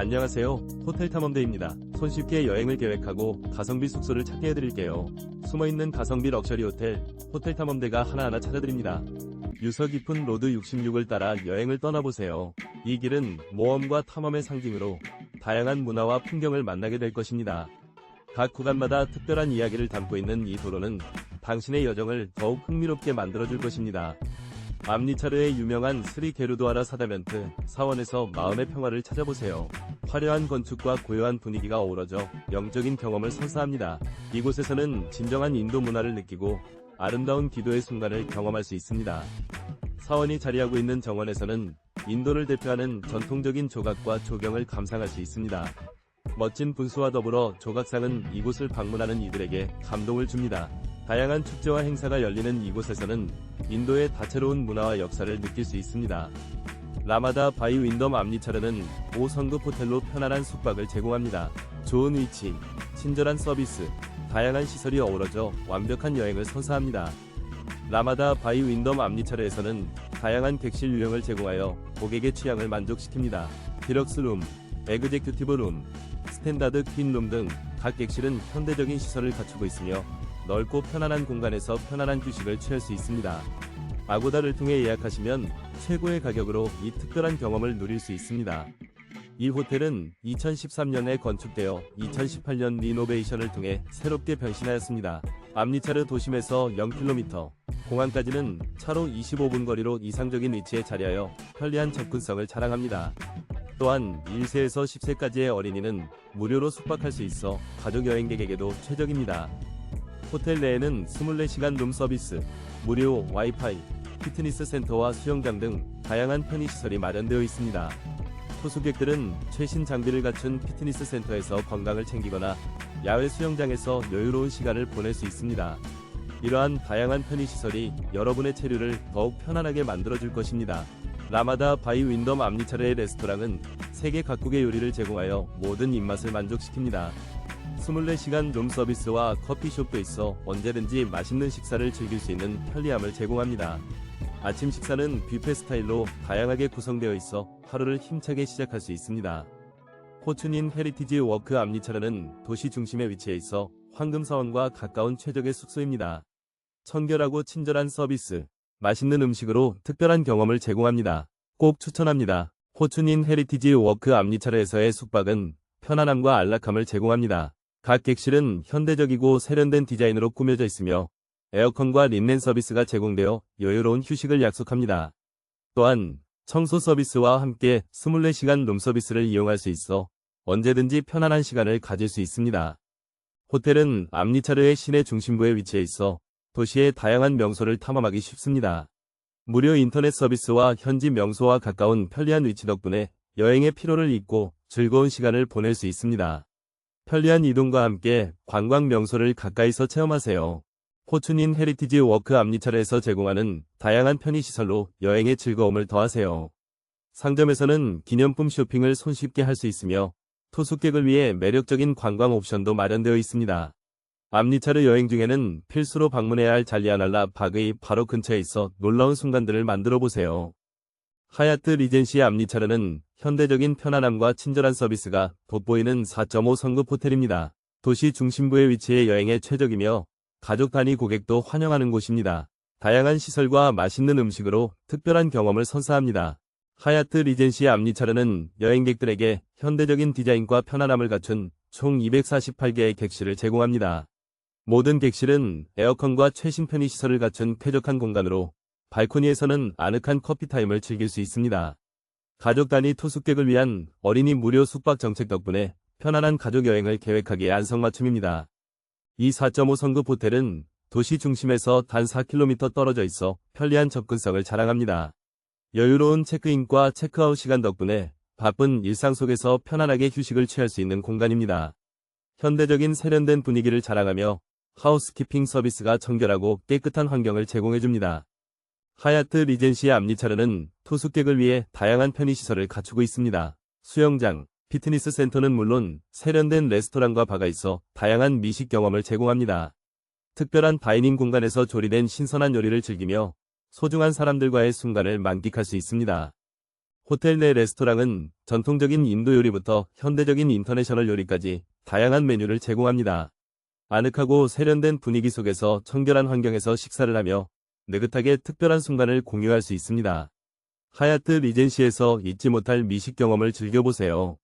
안녕하세요. 호텔 탐험대입니다. 손쉽게 여행을 계획하고 가성비 숙소를 찾게 해드릴게요. 숨어있는 가성비 럭셔리 호텔, 호텔 탐험대가 하나하나 찾아드립니다. 유서 깊은 로드 66을 따라 여행을 떠나보세요. 이 길은 모험과 탐험의 상징으로 다양한 문화와 풍경을 만나게 될 것입니다. 각 구간마다 특별한 이야기를 담고 있는 이 도로는 당신의 여정을 더욱 흥미롭게 만들어줄 것입니다. 암리차르의 유명한 스리 게루도아라 사다멘트 사원에서 마음의 평화를 찾아보세요. 화려한 건축과 고요한 분위기가 어우러져 영적인 경험을 선사합니다. 이곳에서는 진정한 인도 문화를 느끼고 아름다운 기도의 순간을 경험할 수 있습니다. 사원이 자리하고 있는 정원에서는 인도를 대표하는 전통적인 조각과 조경을 감상할 수 있습니다. 멋진 분수와 더불어 조각상은 이곳을 방문하는 이들에게 감동을 줍니다. 다양한 축제와 행사가 열리는 이곳에서는 인도의 다채로운 문화와 역사를 느낄 수 있습니다. 라마다 바이 윈덤 암리차르는 5성급 호텔로 편안한 숙박을 제공합니다. 좋은 위치, 친절한 서비스, 다양한 시설이 어우러져 완벽한 여행을 선사합니다. 라마다 바이 윈덤 암리차르에서는 다양한 객실 유형을 제공하여 고객의 취향을 만족시킵니다. 디럭스 룸, 에그제큐티브 룸, 스탠다드 퀸룸 등 각 객실은 현대적인 시설을 갖추고 있으며 넓고 편안한 공간에서 편안한 휴식을 취할 수 있습니다. 아고다를 통해 예약하시면 최고의 가격으로 이 특별한 경험을 누릴 수 있습니다. 이 호텔은 2013년에 건축되어 2018년 리노베이션을 통해 새롭게 변신하였습니다. 암리차르 도심에서 0km, 공항까지는 차로 25분 거리로 이상적인 위치에 자리하여 편리한 접근성을 자랑합니다. 또한 1세에서 10세까지의 어린이는 무료로 숙박할 수 있어 가족 여행객에게도 최적입니다. 호텔 내에는 24시간 룸 서비스, 무료 와이파이, 피트니스 센터와 수영장 등 다양한 편의시설이 마련되어 있습니다. 투숙객들은 최신 장비를 갖춘 피트니스 센터에서 건강을 챙기거나 야외 수영장에서 여유로운 시간을 보낼 수 있습니다. 이러한 다양한 편의시설이 여러분의 체류를 더욱 편안하게 만들어줄 것입니다. 라마다 바이 윈덤 암리차르의 레스토랑은 세계 각국의 요리를 제공하여 모든 입맛을 만족시킵니다. 24시간 룸 서비스와 커피숍도 있어 언제든지 맛있는 식사를 즐길 수 있는 편리함을 제공합니다. 아침 식사는 뷔페 스타일로 다양하게 구성되어 있어 하루를 힘차게 시작할 수 있습니다. 호춘인 헤리티지 워크 암리차르는 도시 중심에 위치해 있어 황금사원과 가까운 최적의 숙소입니다. 청결하고 친절한 서비스, 맛있는 음식으로 특별한 경험을 제공합니다. 꼭 추천합니다. 호춘인 헤리티지 워크 암리차르에서의 숙박은 편안함과 안락함을 제공합니다. 각 객실은 현대적이고 세련된 디자인으로 꾸며져 있으며 에어컨과 린넨 서비스가 제공되어 여유로운 휴식을 약속합니다. 또한 청소 서비스와 함께 24시간 룸 서비스를 이용할 수 있어 언제든지 편안한 시간을 가질 수 있습니다. 호텔은 암리차르의 시내 중심부에 위치해 있어 도시의 다양한 명소를 탐험하기 쉽습니다. 무료 인터넷 서비스와 현지 명소와 가까운 편리한 위치 덕분에 여행의 피로를 잊고 즐거운 시간을 보낼 수 있습니다. 편리한 이동과 함께 관광 명소를 가까이서 체험하세요. 호춘인 헤리티지 워크 암리차르에서 제공하는 다양한 편의시설로 여행의 즐거움을 더하세요. 상점에서는 기념품 쇼핑을 손쉽게 할 수 있으며 투숙객을 위해 매력적인 관광 옵션도 마련되어 있습니다. 암리차르 여행 중에는 필수로 방문해야 할 잘리아날라 박의 바로 근처에 있어 놀라운 순간들을 만들어 보세요. 하얏트 리젠시 암리차르는 현대적인 편안함과 친절한 서비스가 돋보이는 4.5 성급 호텔입니다. 도시 중심부에 위치해 여행에 최적이며 가족 단위 고객도 환영하는 곳입니다. 다양한 시설과 맛있는 음식으로 특별한 경험을 선사합니다. 하얏트 리젠시 암리차르는 여행객들에게 현대적인 디자인과 편안함을 갖춘 총 248개의 객실을 제공합니다. 모든 객실은 에어컨과 최신 편의 시설을 갖춘 쾌적한 공간으로 발코니에서는 아늑한 커피 타임을 즐길 수 있습니다. 가족 단위 투숙객을 위한 어린이 무료 숙박 정책 덕분에 편안한 가족 여행을 계획하기에 안성맞춤입니다. 이 4.5 성급 호텔은 도시 중심에서 단 4km 떨어져 있어 편리한 접근성을 자랑합니다. 여유로운 체크인과 체크아웃 시간 덕분에 바쁜 일상 속에서 편안하게 휴식을 취할 수 있는 공간입니다. 현대적인 세련된 분위기를 자랑하며 하우스키핑 서비스가 청결하고 깨끗한 환경을 제공해줍니다. 하얏트 리젠시 암리차르는 투숙객을 위해 다양한 편의시설을 갖추고 있습니다. 수영장, 피트니스 센터는 물론 세련된 레스토랑과 바가 있어 다양한 미식 경험을 제공합니다. 특별한 다이닝 공간에서 조리된 신선한 요리를 즐기며 소중한 사람들과의 순간을 만끽할 수 있습니다. 호텔 내 레스토랑은 전통적인 인도 요리부터 현대적인 인터내셔널 요리까지 다양한 메뉴를 제공합니다. 아늑하고 세련된 분위기 속에서 청결한 환경에서 식사를 하며 느긋하게 특별한 순간을 공유할 수 있습니다. 하얏트 리젠시에서 잊지 못할 미식 경험을 즐겨보세요.